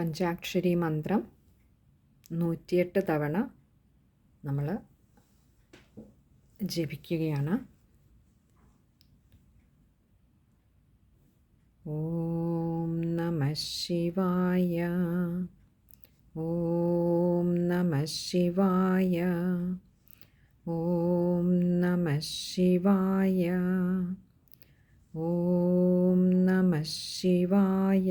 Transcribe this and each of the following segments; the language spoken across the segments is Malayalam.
പഞ്ചാക്ഷരി മന്ത്രം നൂറ്റിയെട്ട് തവണ നമ്മൾ ജപിക്കുകയാണ്. ഓം നമ ശിവായ ഓം നമ ശിവായ ഓം നമ ശിവായ ഓം നമ ശിവായ.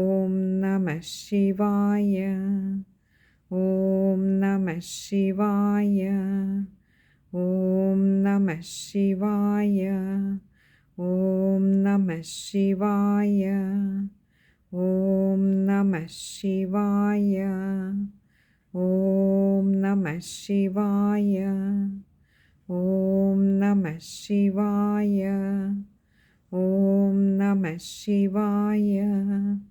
నమ శివాయ ఓం నమ శివాయ ఓం నమ శివాయ ఓం నమ శివాయ ఓం నమ శివాయ ఓం నమ శివాయ ఓం నమ శివాయ ॐ नमः शिवाय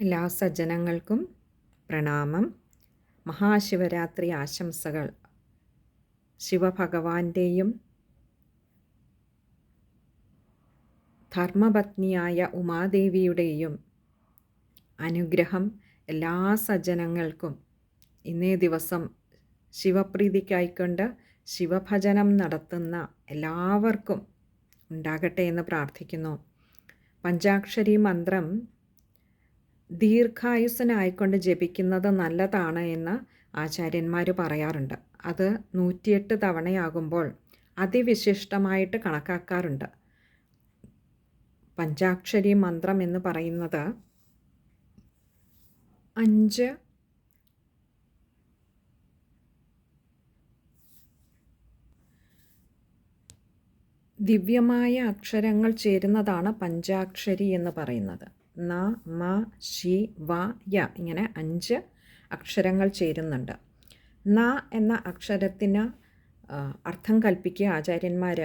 എല്ലാ സജ്ജനങ്ങൾക്കും പ്രണാമം. മഹാശിവരാത്രി ആശംസകൾ. ശിവഭഗവാന്റെയും ധർമ്മപത്നിയായ ഉമാദേവിയുടെയും അനുഗ്രഹം എല്ലാ സജ്ജനങ്ങൾക്കും. ഇന്നേ ദിവസം ശിവപ്രീതിക്കായിക്കൊണ്ട് ശിവഭജനം നടത്തുന്ന എല്ലാവർക്കും ഉണ്ടാകട്ടെ എന്ന് പ്രാർത്ഥിക്കുന്നു. പഞ്ചാക്ഷരി മന്ത്രം ദീർഘായുസ്സനായിക്കൊണ്ട് ജപിക്കുന്നത് നല്ലതാണ് എന്ന് ആചാര്യന്മാർ പറയാറുണ്ട്. അത് നൂറ്റിയെട്ട് തവണയാകുമ്പോൾ അതിവിശിഷ്ടമായിട്ട് കണക്കാക്കാറുണ്ട്. പഞ്ചാക്ഷരി മന്ത്രം എന്ന് പറയുന്നത് അഞ്ച് ദിവ്യമായ അക്ഷരങ്ങൾ ചേരുന്നതാണ് പഞ്ചാക്ഷരി എന്ന് പറയുന്നത്. ന മ ശി വ യ ഇങ്ങനെ അഞ്ച് അക്ഷരങ്ങൾ ചേരുന്നുണ്ട്. ന എന്ന അക്ഷരത്തിന് അർത്ഥം കൽപ്പിക്കുക ആചാര്യന്മാർ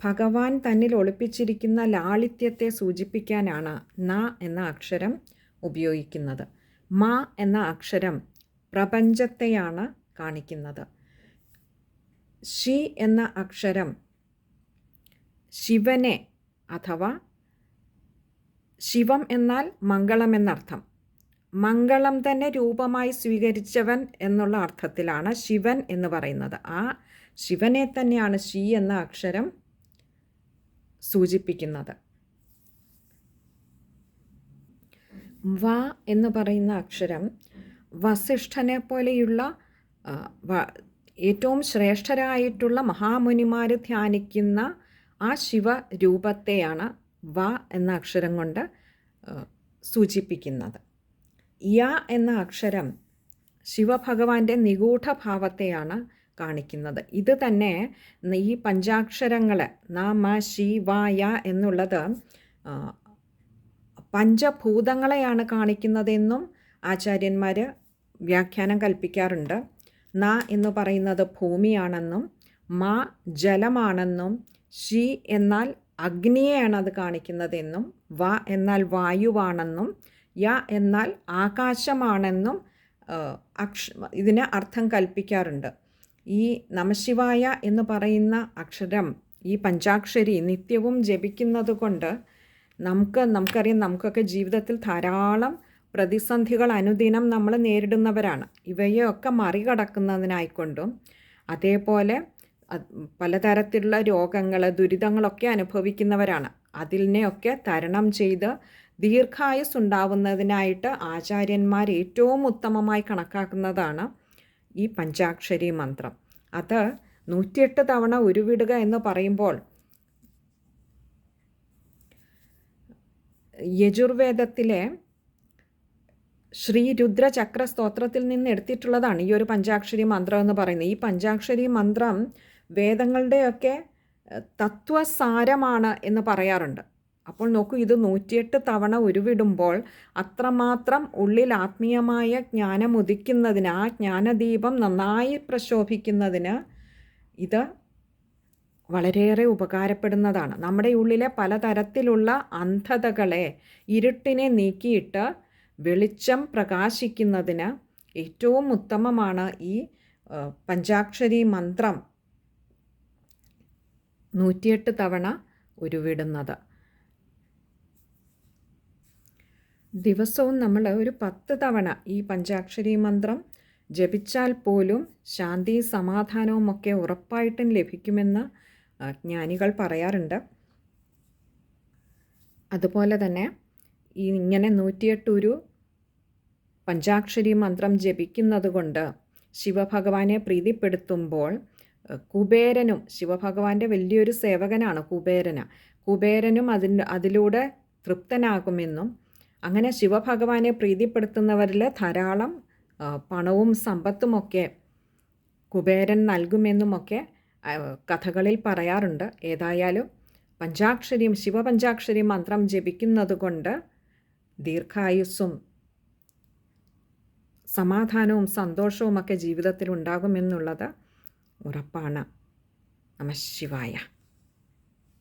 ഭഗവാൻ തന്നിൽ ഒളിപ്പിച്ചിരിക്കുന്ന ലാളിത്യത്തെ സൂചിപ്പിക്കാനാണ് ന എന്ന അക്ഷരം ഉപയോഗിക്കുന്നത്. മ എന്ന അക്ഷരം പ്രപഞ്ചത്തെയാണ് കാണിക്കുന്നത്. ഷി എന്ന അക്ഷരം ശിവനെ അഥവാ ശിവം എന്നാൽ മംഗളം എന്നർത്ഥം. മംഗളം തന്നെ രൂപമായി സ്വീകരിച്ചവൻ എന്നുള്ള അർത്ഥത്തിലാണ് ശിവൻ എന്ന് പറയുന്നത്. ആ ശിവനെ തന്നെയാണ് ശി എന്ന അക്ഷരം സൂചിപ്പിക്കുന്നത്. വ എന്ന് പറയുന്ന അക്ഷരം വസിഷ്ഠനെ പോലെയുള്ള ഏറ്റവും ശ്രേഷ്ഠരായിട്ടുള്ള മഹാമുനിമാർ ധ്യാനിക്കുന്ന ആ ശിവരൂപത്തെയാണ് വ എന്ന അക്ഷരം കൊണ്ട് സൂചിപ്പിക്കുന്നത്. യ എന്ന അക്ഷരം ശിവഭഗവാന്റെ നിഗൂഢഭാവത്തെയാണ് കാണിക്കുന്നത്. ഇത് തന്നെ ഈ പഞ്ചാക്ഷരങ്ങൾ ന മ ശി വ യ എന്നുള്ളത് പഞ്ചഭൂതങ്ങളെയാണ് കാണിക്കുന്നതെന്നും ആചാര്യന്മാർ വ്യാഖ്യാനം കൽപ്പിക്കാറുണ്ട്. ന എന്ന് പറയുന്നത് ഭൂമിയാണെന്നും മ ജലമാണെന്നും ഷി എന്നാൽ അഗ്നിയെയാണ് അത് കാണിക്കുന്നതെന്നും വ എന്നാൽ വായുവാണെന്നും യ എന്നാൽ ആകാശമാണെന്നും അക്ഷ ഇതിന് അർത്ഥം കൽപ്പിക്കാറുണ്ട്. ഈ നമശിവായ എന്ന് പറയുന്ന അക്ഷരം ഈ പഞ്ചാക്ഷരി നിത്യവും ജപിക്കുന്നത് കൊണ്ട് നമുക്ക് നമുക്കറിയാം നമുക്കൊക്കെ ജീവിതത്തിൽ ധാരാളം പ്രതിസന്ധികൾ അനുദിനം നമ്മൾ നേരിടുന്നവരാണ്. ഇവയൊക്കെ മറികടക്കുന്നതിനായിക്കൊണ്ടും അതേപോലെ പലതരത്തിലുള്ള രോഗങ്ങൾ ദുരിതങ്ങളൊക്കെ അനുഭവിക്കുന്നവരാണ്. അതിനെയൊക്കെ തരണം ചെയ്ത് ദീർഘായുസ് ഉണ്ടാവുന്നതിനായിട്ട് ആചാര്യന്മാർ ഏറ്റവും ഉത്തമമായി കണക്കാക്കുന്നതാണ് ഈ പഞ്ചാക്ഷരി മന്ത്രം. അത് നൂറ്റിയെട്ട് തവണ ഉരുവിടുക എന്ന് പറയുമ്പോൾ യജുർവേദത്തിലെ ശ്രീ രുദ്രചക്ര സ്തോത്രത്തിൽ നിന്ന് എടുത്തിട്ടുള്ളതാണ് ഈ ഒരു പഞ്ചാക്ഷരി മന്ത്രം എന്ന് പറയുന്നത്. ഈ പഞ്ചാക്ഷരി മന്ത്രം വേദങ്ങളുടെയൊക്കെ തത്വസാരമാണ് എന്ന് പറയാറുണ്ട്. അപ്പോൾ നോക്കൂ ഇത് നൂറ്റിയെട്ട് തവണ ഉരുവിടുമ്പോൾ അത്രമാത്രം ഉള്ളിൽ ആത്മീയമായ ജ്ഞാനം ഉദിക്കുന്നതിന് ആ ജ്ഞാനദീപം നന്നായി പ്രശോഭിക്കുന്നതിന് ഇത് വളരെയേറെ ഉപകാരപ്പെടുന്നതാണ്. നമ്മുടെ ഉള്ളിലെ പലതരത്തിലുള്ള അന്ധതകളെ ഇരുട്ടിനെ നീക്കിയിട്ട് വെളിച്ചം പ്രകാശിക്കുന്നതിന് ഏറ്റവും ഉത്തമമാണ് ഈ പഞ്ചാക്ഷരി മന്ത്രം നൂറ്റിയെട്ട് തവണ ഉരുവിടുന്നത്. ദിവസവും നമ്മൾ ഒരു പത്ത് തവണ ഈ പഞ്ചാക്ഷരി മന്ത്രം ജപിച്ചാൽ പോലും ശാന്തി സമാധാനവും ഒക്കെ ഉറപ്പായിട്ടും ലഭിക്കുമെന്ന് ജ്ഞാനികൾ പറയാറുണ്ട്. അതുപോലെ തന്നെ ഈ ഇങ്ങനെ നൂറ്റിയെട്ടൊരു പഞ്ചാക്ഷരി മന്ത്രം ജപിക്കുന്നത് കൊണ്ട് ശിവഭഗവാനെ പ്രീതിപ്പെടുത്തുമ്പോൾ കുബേരനും ശിവഭഗവാന്റെ വലിയൊരു സേവകനാണ് കുബേരന. കുബേരനും അതിന് അതിലൂടെ തൃപ്തനാകുമെന്നും അങ്ങനെ ശിവഭഗവാനെ പ്രീതിപ്പെടുത്തുന്നവരിൽ ധാരാളം പണവും സമ്പത്തുമൊക്കെ കുബേരൻ നൽകുമെന്നുമൊക്കെ കഥകളിൽ പറയാറുണ്ട്. ഏതായാലും പഞ്ചാക്ഷരിയും ശിവപഞ്ചാക്ഷരി മന്ത്രം ജപിക്കുന്നത് കൊണ്ട് ദീർഘായുസ്സും സമാധാനവും സന്തോഷവുമൊക്കെ ജീവിതത്തിൽ ഉണ്ടാകുമെന്നുള്ളത് ഉറപ്പാണ്. നമ ശിവായ.